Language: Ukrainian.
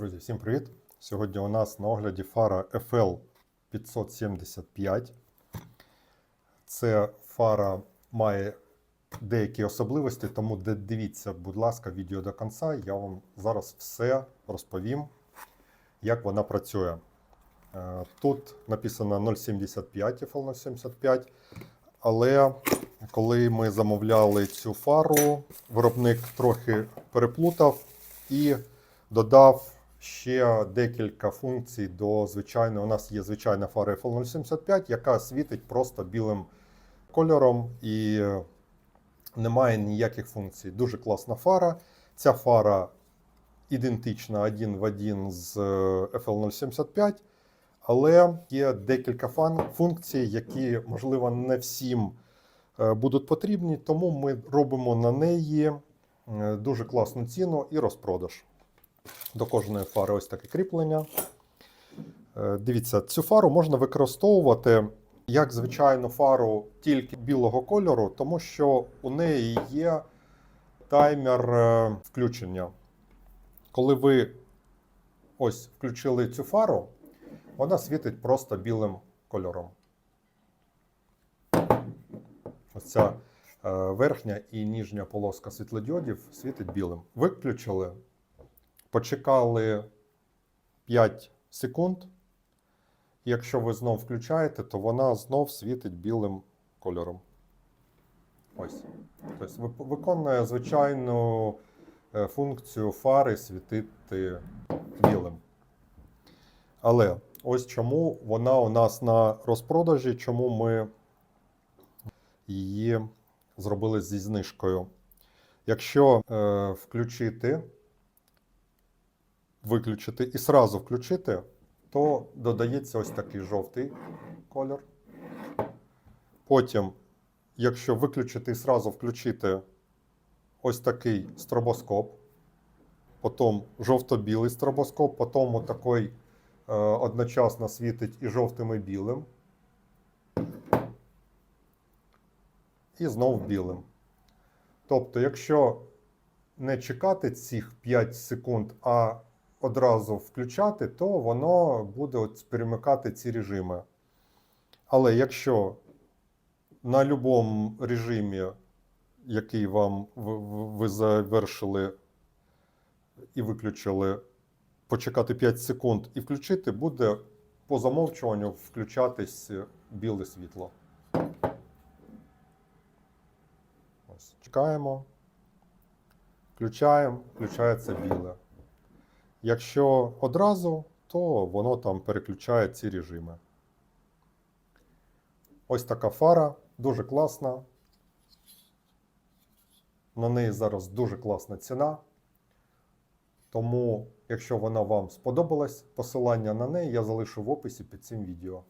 Друзі, всім привіт! Сьогодні у нас на огляді фара FL 575. Це фара має деякі особливості, тому дивіться, будь ласка, відео до кінця. Я вам зараз все розповім, як вона працює. Е, Тут написано 0,75 FL 075, але коли ми замовляли цю фару, виробник трохи переплутав і додав ще декілька функцій до звичайної. У нас є звичайна фара FL 075, яка світить просто білим кольором і немає ніяких функцій. Дуже класна фара. Ця фара ідентична один в один з е, FL 075, але є декілька функцій, які, можливо, не всім е, будуть потрібні, тому ми робимо на неї е, дуже класну ціну і розпродаж. До кожної фари ось таке кріплення. Е, Дивіться, цю фару можна використовувати як звичайну фару тільки білого кольору, тому що у неї є таймер е, включення. Коли ви ось включили цю фару, вона світить просто білим кольором. Ось ця е, верхня і нижня полоска світлодіодів світить білим. Виключили, почекали 5 секунд. Якщо ви знов включаєте, то вона знов світить білим кольором. Ось. Тобто виконує звичайну е, функцію фари світити білим. Але ось чому вона у нас на розпродажі, чому ми її зробили зі знижкою. Якщо е, включити, виключити і сразу включити, то додається ось такий жовтий колір. Потім, якщо виключити і сразу включити ось такий стробоскоп, потім жовто-білий стробоскоп, потім отакий е, одночасно світить і жовтим, і білим. І знов білим. Тобто, якщо не чекати цих 5 секунд, а одразу включати, то воно буде от перемикати ці режими. Але якщо на будь-якому режимі, який вам ви- завершили і виключили, почекати 5 секунд і включити, буде по замовчуванню включатись біле світло. Ось, чекаємо. Включаємо, включається біле. Якщо одразу, то воно там переключає ці режими. Ось така фара, дуже класна. На неї зараз дуже класна ціна. Тому, якщо вона вам сподобалась, посилання на неї я залишу в описі під цим відео.